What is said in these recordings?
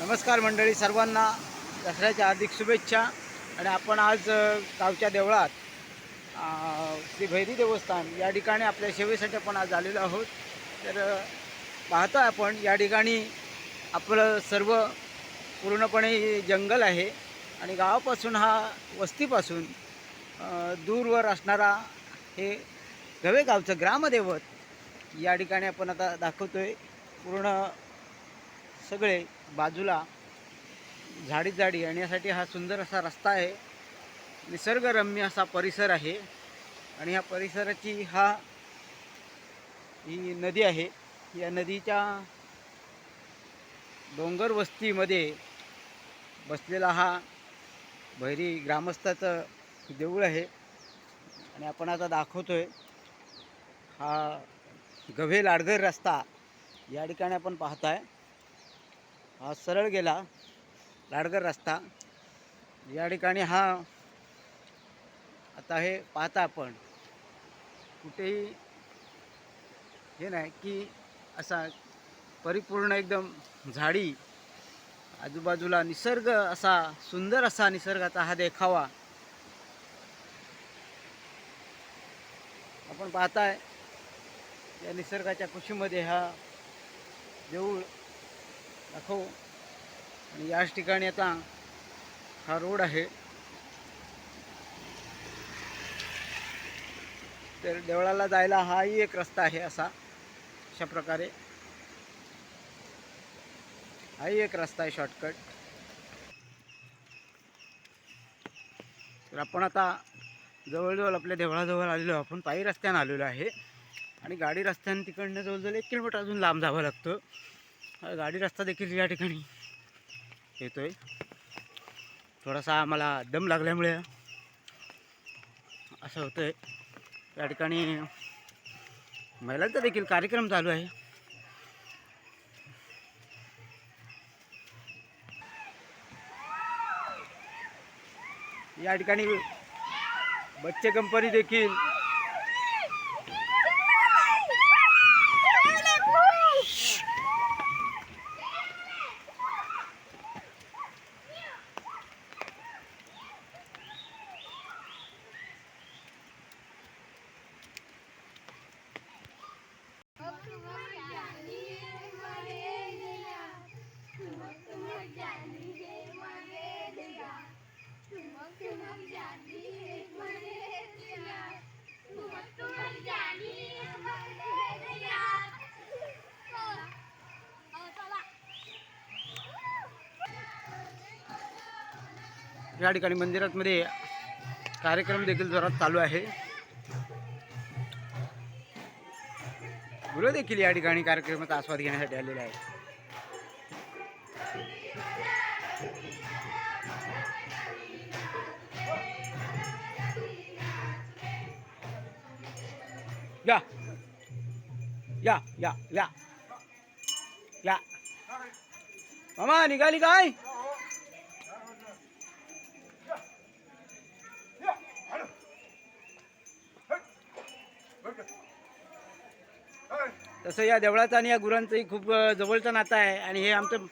नमस्कार मंडळी सर्वांना दसऱ्याच्या हार्दिक शुभेच्छा. आणि आपण आज गावच्या देवळात श्री भैरी देवस्थान या ठिकाणी आपल्या सेवेसाठी आपण आज आलेलो आहोत. तर अ, पाहतोय आपण या ठिकाणी आपलं सर्व पूर्णपणे जंगल आहे. आणि गावापासून हा वस्तीपासून दूरवर असणारा हे गवे गावचं ग्रामदैवत या ठिकाणी आपण आता दाखवतो आहे पूर्ण सगळे बाजूला झाडी झाडी येण्यासाठी हा सुंदर असा रस्ता आहे. निसर्गरम्य असा परिसर आहे. आणि ह्या परिसराची हा ही नदी आहे. या नदीच्या डोंगर वस्तीमध्ये बसलेला हा भैरी ग्रामस्थाचं देऊळ आहे. आणि आपण आता दाखवतो आहे हा गव्हे लाडगर रस्ता. या ठिकाणी आपण पाहताय. हा सरळ गेला. लाडगर रस्ता. या ठिकाणी हा आता हे पाहता आपण. कुठेही हे नाही की असा परिपूर्ण एकदम झाडी आजूबाजूला निसर्ग असा सुंदर असा निसर्गाचा हा देखावा. आपण पाहताय या निसर्गाच्या खुशीमध्ये हा देऊळ दाखवू. आणि याच ठिकाणी आता हा रोड आहे. तर देवळाला जायला हाही एक रस्ता आहे असा अशा प्रकारे. हाही एक रस्ता आहे शॉर्टकट तर आपण आता जवळजवळ आपल्या देवळाजवळ आलेलो आपण पायी रस्त्यानं आलेलो आहे. आणि गाडी रस्त्यानं तिकडनं जवळजवळ एक किलोमीटर अजून लांब जावं लागतं. गाडी रस्ता देखील या ठिकाणी. येतोय. थोडासा आम्हाला दम लागल्यामुळे असं होतंय. या ठिकाणी महिलांचा देखील कार्यक्रम चालू आहे. या ठिकाणी बच्चे कंपनी देखील या ठिकाणी मंदिरातमध्ये कार्यक्रम देखील जोरात चालू आहे. मुलं देखील या ठिकाणी कार्यक्रमाचा आस्वाद घेण्यासाठी आलेले आहेत. या. या या या. या. मामा निघाली काय? तसं या देवळाचं आणि या गुरांचंही खूप जवळचं नातं आहे. आणि हे आमचं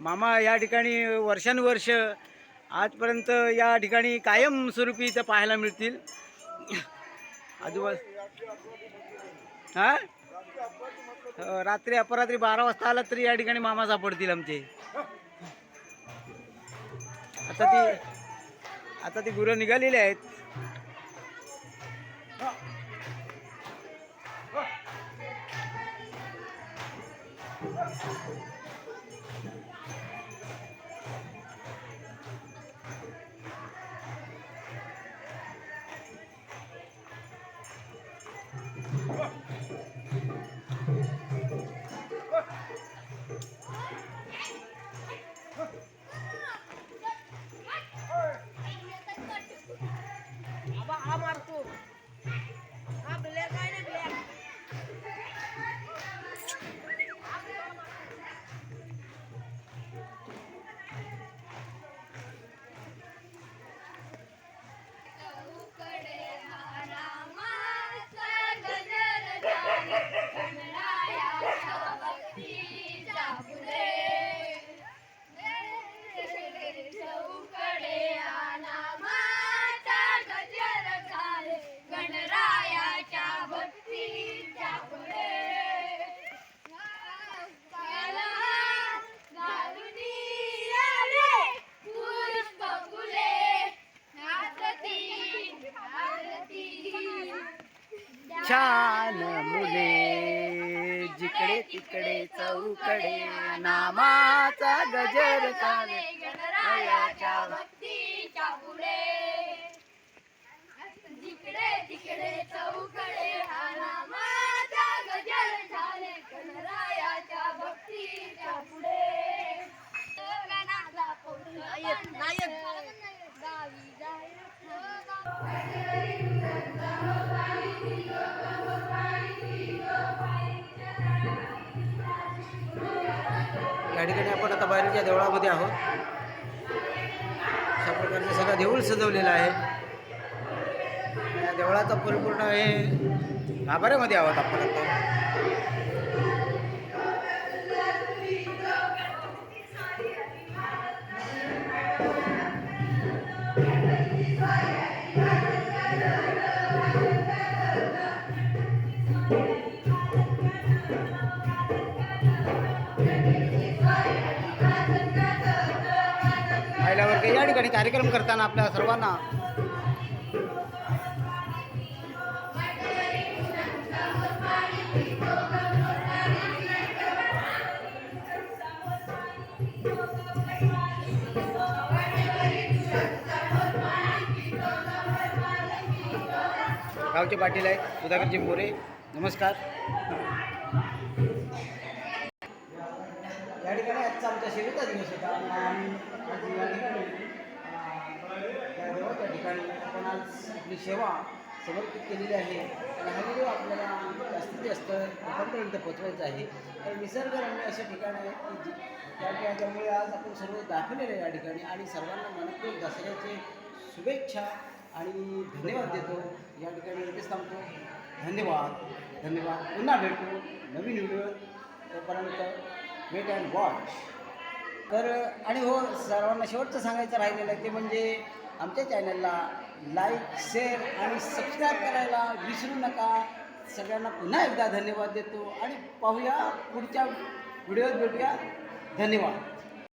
मामा या ठिकाणी वर्षानुवर्ष आजपर्यंत या ठिकाणी कायम स्वरूपी इथं पाहायला मिळतील. आजूबाजू हां? रात्री अपरात्री बारा वाजता आला तरी या ठिकाणी मामा सापडतील आमचे. आता ती आता ती गुरं निघालेली आहेत. আমার তো। छान मुले. जिकडे तिकडे चौकडे नामाचा गजर चाले गणरायाच्या भक्तीच्या पुढे. जिकडे तिकडे चौकडे हा नामाचा गजर झाले गणरायाच्या भक्तीच्या पुढे. गावी या ठिकाणी आपण आता बाहेरच्या देवळामध्ये आहोत. अशा प्रकारचं सगळं देऊळ सजवलेलं आहे. या देवळाचा परिपूर्ण हे गाभाऱ्यामध्ये आहोत आपण आता. या ठिकाणी कार्यक्रम करताना आपल्या सर्वांना गावचे पाटील आहेत सुधाकरजी मोरे नमस्कार. या ठिकाणी आजचा आमचा शेवटचा दिवस होता आणि आज या ठिकाणी अं, त्या देवाच्या ठिकाणी आपण आज आपली सेवा समर्पित केलेली आहे. आणि हा व्हिडिओ आपल्याला जास्तीत जास्त लोकांपर्यंत पोचवायचा आहे तर निसर्गरम्य असे ठिकाण आहे की जी त्या त्या- त्यामुळे आज आपण सर्व दाखवलेले आहे या ठिकाणी आणि सर्वांना मनपूर्वक दसऱ्याचे शुभेच्छा आणि धन्यवाद देतो. या ठिकाणी इथेच थांबतो. धन्यवाद. धन्यवाद. पुन्हा भेटू नवीन व्हिडिओ तोपर्यंत वेट अँड वॉच. तर आणि हो सर्वांना शेवटचं सांगायचं राहिलेलं आहे ते म्हणजे आमच्या चॅनलला लाईक शेअर आणि सबस्क्राईब करायला विसरू नका. सगळ्यांना पुन्हा एकदा धन्यवाद देतो आणि पाहूया पुढच्या व्हिडिओत भेटूया. धन्यवाद.